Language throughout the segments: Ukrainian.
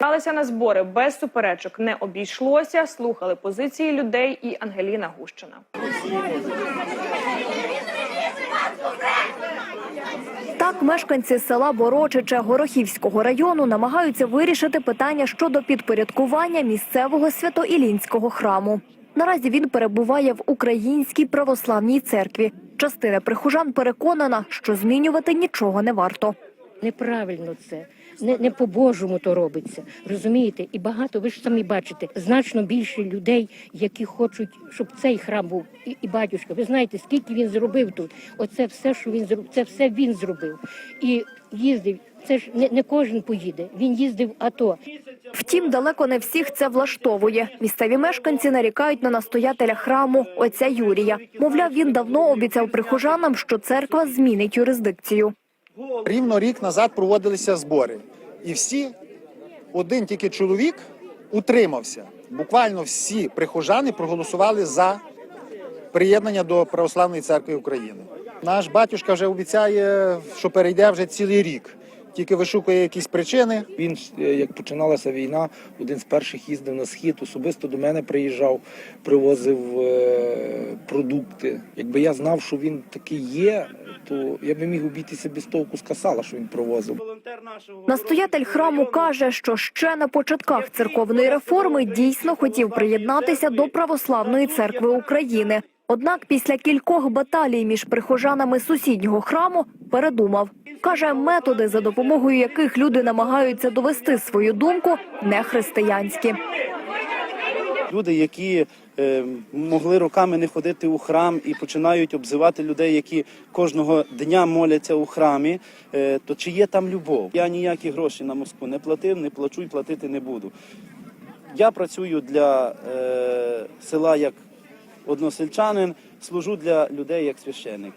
Бралися на збори без суперечок не обійшлося. Слухали позиції людей і Ангеліна Гущина. Так, мешканці села Борочиче Горохівського району намагаються вирішити питання щодо підпорядкування місцевого свято-Ілінського храму. Наразі він перебуває в Українській православній церкві. Частина прихожан переконана, що змінювати нічого не варто. Неправильно це. Не, не по-божому то робиться. Розумієте? І багато, ви ж самі бачите, значно більше людей, які хочуть, щоб цей храм був. І, і батюшка, ви знаєте, скільки він зробив тут. Оце все, що він зробив, це все він зробив. І їздив. Це ж не, не кожен поїде. Він їздив АТО. Втім, далеко не всіх це влаштовує. Місцеві мешканці нарікають на настоятеля храму отця Юрія. Мовляв, він давно обіцяв прихожанам, що церква змінить юрисдикцію. Рівно рік назад проводилися збори, і всі, один тільки чоловік утримався. Буквально всі прихожани проголосували за приєднання до Православної церкви України. Наш батюшка вже обіцяє, що перейде вже цілий рік, тільки вишукує якісь причини. Він е, як починалася війна, один з перших їздив на схід. Особисто до мене приїжджав, привозив е, продукти. Якби я знав, що він такий є, то я би міг обійтися без толку з касала, що він привозив. Настоятель храму каже, що ще на початках церковної реформи дійсно хотів приєднатися до Православної церкви України. Однак після кількох баталій між прихожанами сусіднього храму передумав. Каже, методи, за допомогою яких люди намагаються довести свою думку, не християнські. Люди, які е, могли роками не ходити у храм і починають обзивати людей, які кожного дня моляться у храмі, е, то чи є там любов? Я ніякі гроші на Москву не платив, не плачу і платити не буду. Я працюю для е, села як односельчанин, служу для людей як священник.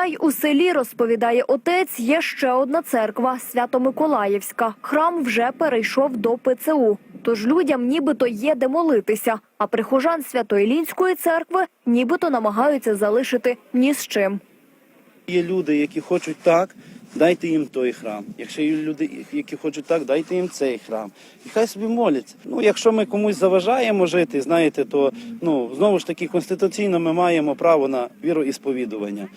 Та й у селі, розповідає отець, є ще одна церква – Свято-Миколаївська. Храм вже перейшов до ПЦУ. Тож людям нібито є де молитися, а прихожан Свято-Ілінської церкви нібито намагаються залишити ні з чим. Є люди, які хочуть так, дайте їм той храм. Якщо є люди, які хочуть так, дайте їм цей храм. І хай собі моляться. Ну, якщо ми комусь заважаємо жити, знаєте, то ну знову ж таки конституційно ми маємо право на віроісповідування.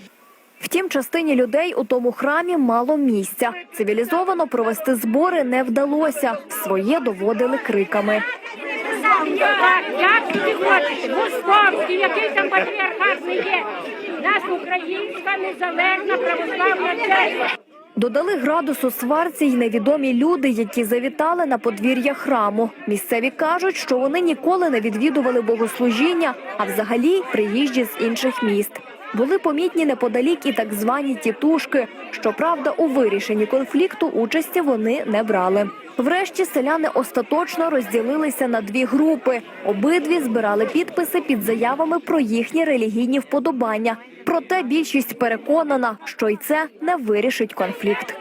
Втім, частині людей у тому храмі мало місця. Цивілізовано провести збори не вдалося. Своє доводили криками. Як ти хочеш, московський, який там патріархат є. Нас українська незалежна православна церква. Додали градусу сварці й невідомі люди, які завітали на подвір'я храму. Місцеві кажуть, що вони ніколи не відвідували богослужіння, а взагалі приїжджі з інших міст. Були помітні неподалік і так звані тітушки. Щоправда, у вирішенні конфлікту участі вони не брали. Врешті селяни остаточно розділилися на дві групи. Обидві збирали підписи під заявами про їхні релігійні вподобання. Проте більшість переконана, що й це не вирішить конфлікт.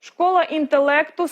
Школа інтелекту